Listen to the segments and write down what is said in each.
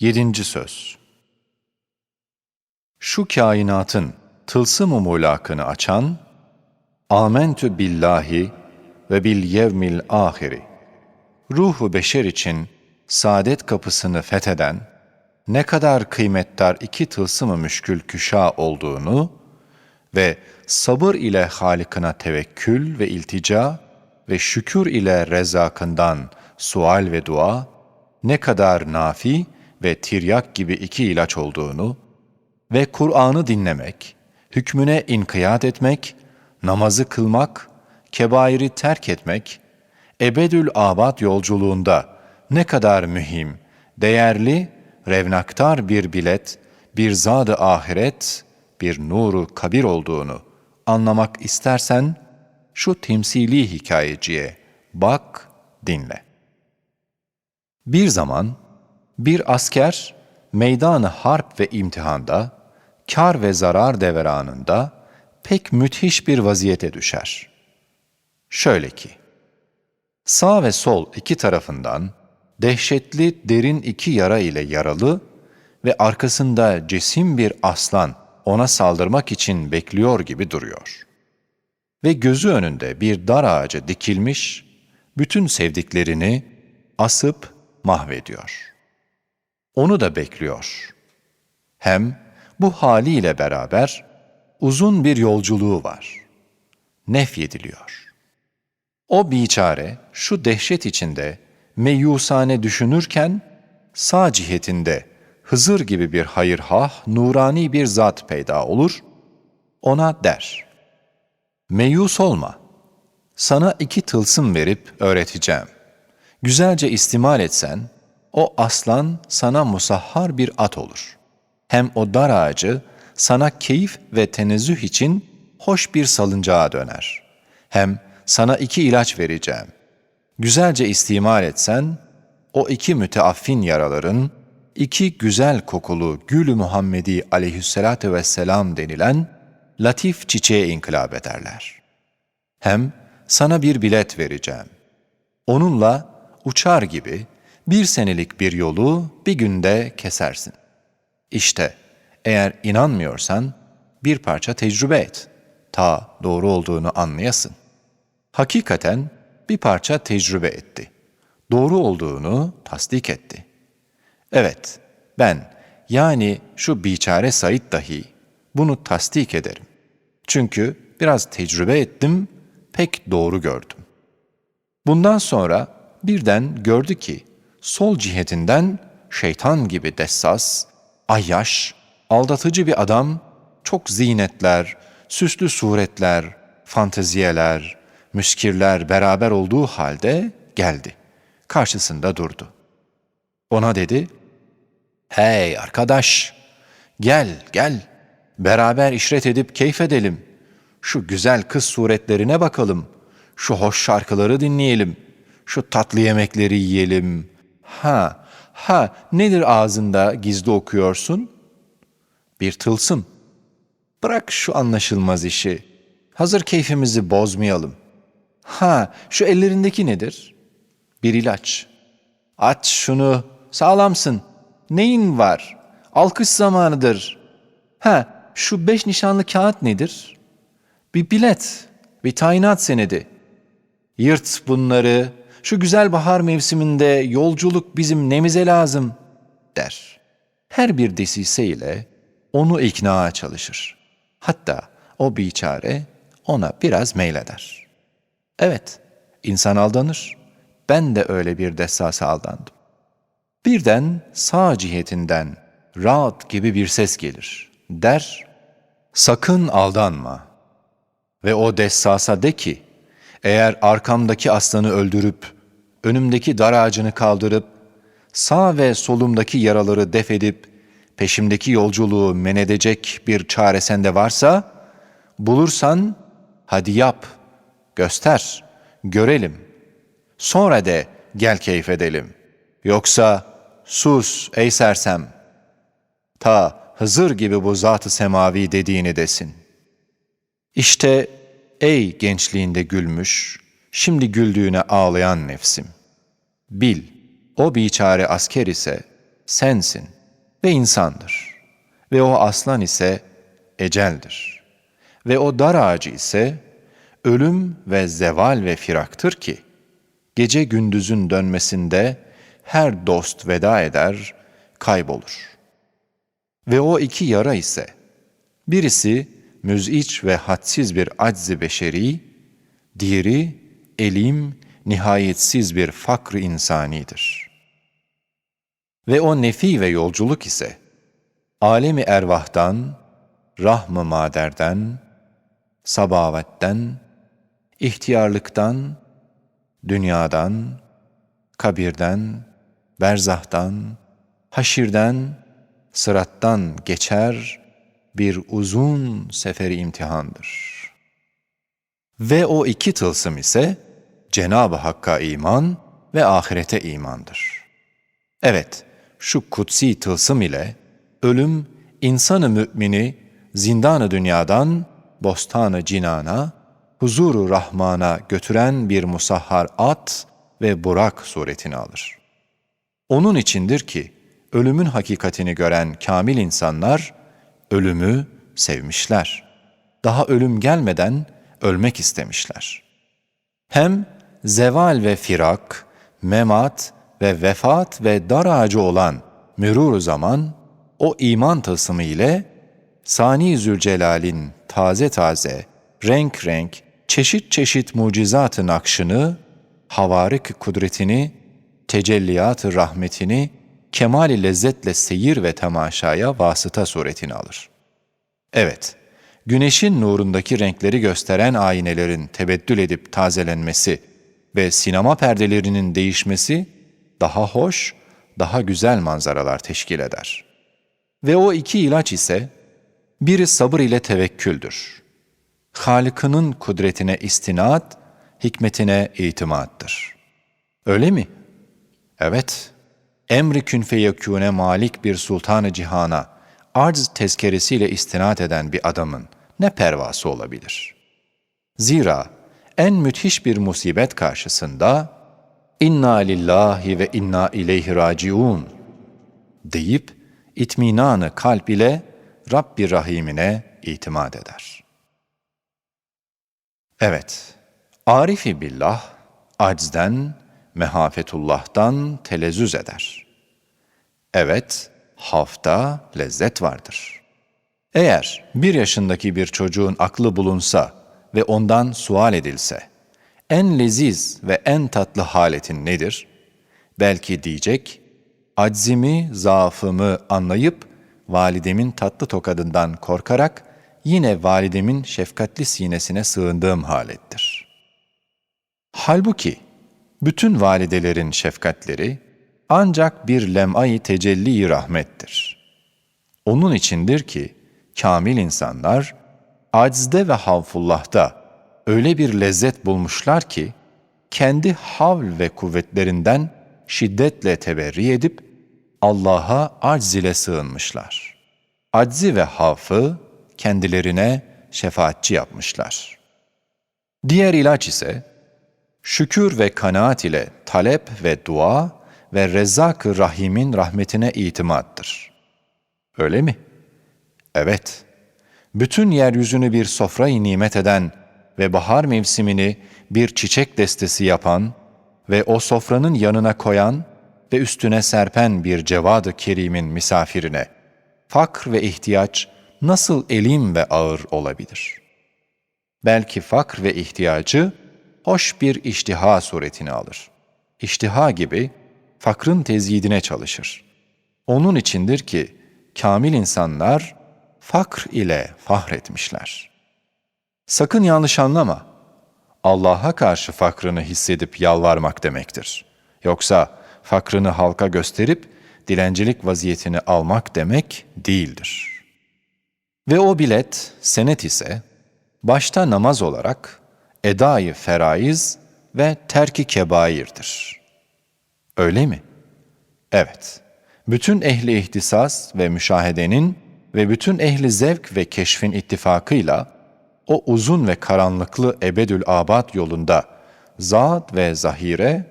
Yedinci Söz Şu kainatın tılsım-ı açan, Amentü billahi ve bil yevmil ahiri. Ruhu beşer için saadet kapısını fetheden, ne kadar kıymetdar iki tılsım-ı müşkül küşa olduğunu ve sabır ile Halikına tevekkül ve iltica ve şükür ile rezakından sual ve dua, ne kadar nafi ve tiryak gibi iki ilaç olduğunu ve Kur'an'ı dinlemek, hükmüne inkiyat etmek, namazı kılmak, kebairi terk etmek, ebedül abad yolculuğunda ne kadar mühim, değerli, revnaktar bir bilet, bir zad-ı ahiret, bir nuru kabir olduğunu anlamak istersen, şu temsili hikayeciye bak, dinle. Bir zaman bir asker meydanı harp ve imtihanda, kar ve zarar deveranında pek müthiş bir vaziyete düşer. Şöyle ki, sağ ve sol iki tarafından dehşetli derin iki yara ile yaralı ve arkasında cesim bir aslan ona saldırmak için bekliyor gibi duruyor. Ve gözü önünde bir dar ağaca dikilmiş, bütün sevdiklerini asıp mahvediyor. Onu da bekliyor. Hem bu haliyle beraber uzun bir yolculuğu var. Nefyediliyor. O biçare şu dehşet içinde meyusane düşünürken sağ cihetinde Hızır gibi bir hayırhah, nurani bir zat peyda olur, ona der. Meyus olma, sana iki tılsım verip öğreteceğim. Güzelce istimal etsen, o aslan sana musahhar bir at olur. Hem o dar ağacı sana keyif ve tenezzüh için hoş bir salıncağa döner. Hem sana iki ilaç vereceğim. Güzelce istimal etsen, o iki müteaffin yaraların, iki güzel kokulu Gül-ü Muhammedi aleyhissalatu vesselam denilen latif çiçeğe inkılap ederler. Hem sana bir bilet vereceğim. Onunla uçar gibi bir senelik bir yolu bir günde kesersin. İşte eğer inanmıyorsan bir parça tecrübe et. Ta doğru olduğunu anlayasın. Hakikaten bir parça tecrübe etti. Doğru olduğunu tasdik etti. Evet, ben yani şu biçare Said dahi bunu tasdik ederim. Çünkü biraz tecrübe ettim, pek doğru gördüm. Bundan sonra birden gördü ki sol cihetinden şeytan gibi dessas, ayyaş, aldatıcı bir adam çok zinetler, süslü suretler, fanteziyeler, müskirler beraber olduğu halde geldi. Karşısında durdu. Ona dedi, Hey arkadaş, gel gel, beraber işret edip keyif edelim. Şu güzel kız suretlerine bakalım, şu hoş şarkıları dinleyelim, şu tatlı yemekleri yiyelim. Ha, ha, nedir ağzında gizli okuyorsun? Bir tılsım. Bırak şu anlaşılmaz işi. Hazır keyfimizi bozmayalım. Ha, şu ellerindeki nedir? Bir ilaç. Aç şunu, sağlamsın. Neyin var? Alkış zamanıdır. Ha, şu beş nişanlı kağıt nedir? Bir bilet, bir tayinat senedi. Yırt bunları, şu güzel bahar mevsiminde yolculuk bizim nemize lazım, der. Her bir desise ile onu iknaa çalışır. Hatta o biçare ona biraz meyleder. Evet, insan aldanır. Ben de öyle bir dessase aldandım. Birden sağ cihetinden rahat gibi bir ses gelir. Der, sakın aldanma. Ve o dessasa de ki, eğer arkamdaki aslanı öldürüp, önümdeki dar ağacını kaldırıp, sağ ve solumdaki yaraları def edip, peşimdeki yolculuğu men edecek bir çare sende varsa, bulursan hadi yap, göster, görelim. Sonra de gel keyif edelim. Yoksa sus ey sersem. Ta Hızır gibi bu zat-ı semavi dediğini desin. İşte ey gençliğinde gülmüş, şimdi güldüğüne ağlayan nefsim. Bil, o biçare asker ise sensin ve insandır. Ve o aslan ise eceldir. Ve o dar ağacı ise ölüm ve zeval ve firaktır ki, gece gündüzün dönmesinde her dost veda eder, kaybolur. Ve o iki yara ise, birisi müziç ve hadsiz bir aczi beşeri, diğeri elim, nihayetsiz bir fakr insanidir. Ve o nefi ve yolculuk ise, alemi ervahtan, rahm-ı maderden, sabavetten, ihtiyarlıktan, dünyadan, kabirden, berzahtan, haşirden, sırattan geçer bir uzun seferi imtihandır. Ve o iki tılsım ise Cenab-ı Hakk'a iman ve ahirete imandır. Evet, şu kutsi tılsım ile ölüm insanı mümini zindanı dünyadan bostanı cinana, huzuru rahmana götüren bir musahhar at ve burak suretini alır. Onun içindir ki ölümün hakikatini gören kamil insanlar ölümü sevmişler. Daha ölüm gelmeden ölmek istemişler. Hem zeval ve firak, memat ve vefat ve dar ağacı olan mürur zaman o iman tılsımı ile Sani Zülcelal'in taze taze, renk renk, çeşit çeşit mucizat-ı nakşını, havarik kudretini, tecelliyat-ı rahmetini, kemal lezzetle seyir ve temaşaya vasıta suretini alır. Evet, güneşin nurundaki renkleri gösteren aynelerin tebeddül edip tazelenmesi ve sinema perdelerinin değişmesi daha hoş, daha güzel manzaralar teşkil eder. Ve o iki ilaç ise biri sabır ile tevekküldür. Halık'ının kudretine istinat, hikmetine itimattır. Öyle mi? Evet. Emri kün feyekûne malik bir sultanı cihana, arz tezkeresiyle istinat eden bir adamın ne pervası olabilir? Zira en müthiş bir musibet karşısında inna lillahi ve inna ileyhi raciun deyip itminanı kalp ile Rabbi Rahim'ine itimat eder. Evet, arifi billah, aczden, mehafetullah'tan telezzüz eder. Evet, hafta lezzet vardır. Eğer bir yaşındaki bir çocuğun aklı bulunsa ve ondan sual edilse, en leziz ve en tatlı haletin nedir? Belki diyecek, aczimi, zaafımı anlayıp validemin tatlı tokadından korkarak yine validemin şefkatli sinesine sığındığım halettir. Halbuki bütün validelerin şefkatleri ancak bir lem'ay tecelli rahmettir. Onun içindir ki kamil insanlar aczde ve havfullah'ta öyle bir lezzet bulmuşlar ki kendi havl ve kuvvetlerinden şiddetle teberri edip Allah'a acz ile sığınmışlar. Aczi ve hafı kendilerine şefaatçi yapmışlar. Diğer ilaç ise şükür ve kanaat ile talep ve dua ve rezzak-ı rahimin rahmetine itimattır. Öyle mi? Evet. Bütün yeryüzünü bir sofrayı nimet eden ve bahar mevsimini bir çiçek destesi yapan ve o sofranın yanına koyan ve üstüne serpen bir cevadı kerimin misafirine, fakr ve ihtiyaç nasıl elim ve ağır olabilir? Belki fakr ve ihtiyacı hoş bir iştiha suretini alır. İştiha gibi fakrın tezyidine çalışır. Onun içindir ki kamil insanlar fakr ile fahretmişler. Sakın yanlış anlama. Allah'a karşı fakrını hissedip yalvarmak demektir. Yoksa fakrını halka gösterip dilencilik vaziyetini almak demek değildir. Ve o bilet, senet ise başta namaz olarak edayı feraiz ve terki kebairdir. Öyle mi? Evet. Bütün ehli ihtisas ve müşahedenin ve bütün ehli zevk ve keşfin ittifakıyla o uzun ve karanlıklı ebedül abad yolunda zat ve zahire,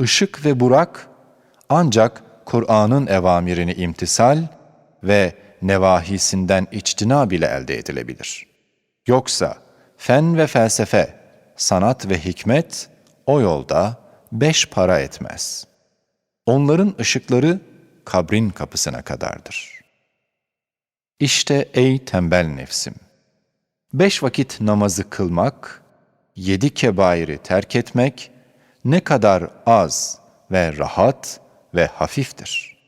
ışık ve burak ancak Kur'an'ın evamirini imtisal ve nevahisinden içtina bile elde edilebilir. Yoksa fen ve felsefe, sanat ve hikmet o yolda beş para etmez. Onların ışıkları kabrin kapısına kadardır. İşte ey tembel nefsim! Beş vakit namazı kılmak, yedi kebairi terk etmek ne kadar az ve rahat ve hafiftir.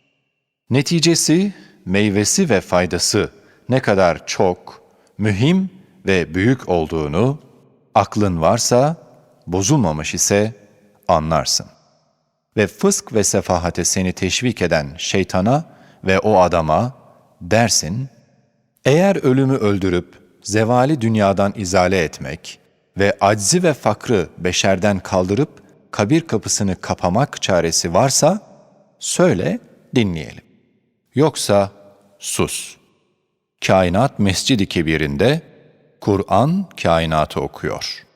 Neticesi, meyvesi ve faydası ne kadar çok, mühim ve büyük olduğunu aklın varsa, bozulmamış ise anlarsın. Ve fısk ve sefahate seni teşvik eden şeytana ve o adama dersin, eğer ölümü öldürüp zevali dünyadan izale etmek ve aczi ve fakrı beşerden kaldırıp kabir kapısını kapamak çaresi varsa, söyle dinleyelim. Yoksa sus. Kainat Mescid-i Kebir'inde Kur'an kainatı okuyor.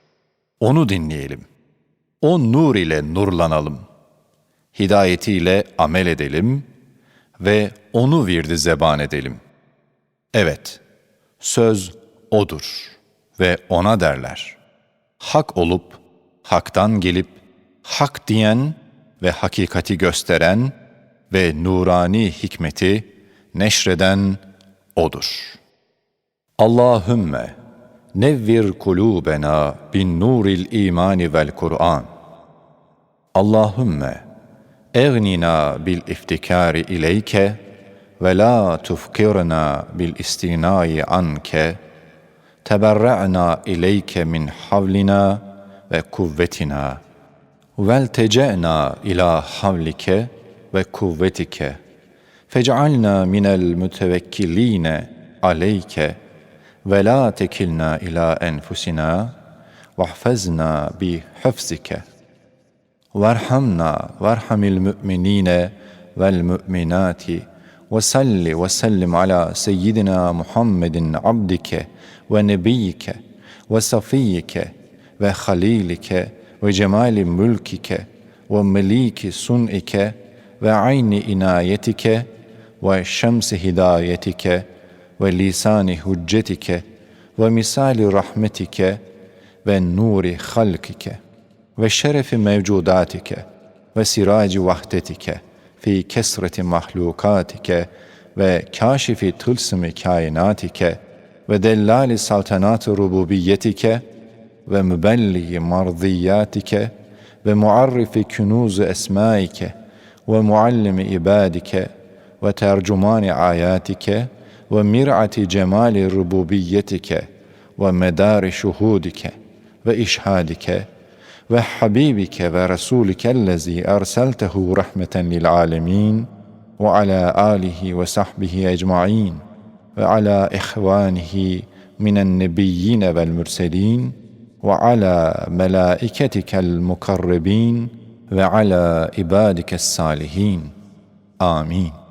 Onu dinleyelim. O nur ile nurlanalım. Hidayetiyle amel edelim ve onu virdi zeban edelim. Evet, söz O'dur ve O'na derler. Hak olup, haktan gelip, hak diyen ve hakikati gösteren ve nurani hikmeti neşreden O'dur. Allahümme nevvir kulubena bin nuril imani vel Kur'an. Allahümme egnina bil iftikari ileyke ve la tufkirna bil istinai anke teberra'na ileyke min havlina ve kuvvetina. Vel tece'na ila havlike ve kuvvetike. Fec'alna minel mütevekkiline aleyke. Ve la tekilna ila enfusina vahfazna bi hafzike. Varhamna varhamil müminine vel müminati ve salli ve sellim ala seyyidina Muhammedin abdike ve nebiyike ve safiyike ve halilike ve cemali mülkike ve meliki sun'ike ve ayni inayetike ve şemsi hidayetike ve lisani hüccetike ve misali rahmetike ve nuri halkike ve şerefi mevcudatike ve siraci vahdetike fi kesreti mahlukatike ve kaşifi tılsımı kainatike ve dellali saltanat rububiyetike ve mübelliği mardiyatike ve muarrifi künuzu esmaike ve muallimi ibadike ve tercumani ayatike ve mir'ati cemali rububiyetike ve medari şuhudike ve işhadike وحبيبك ورسولك الذي ارسلته رحمه للعالمين وعلى اله وصحبه اجمعين وعلى اخوانه من النبيين والمرسلين وعلى ملائكتك المقربين وعلى عبادك الصالحين امين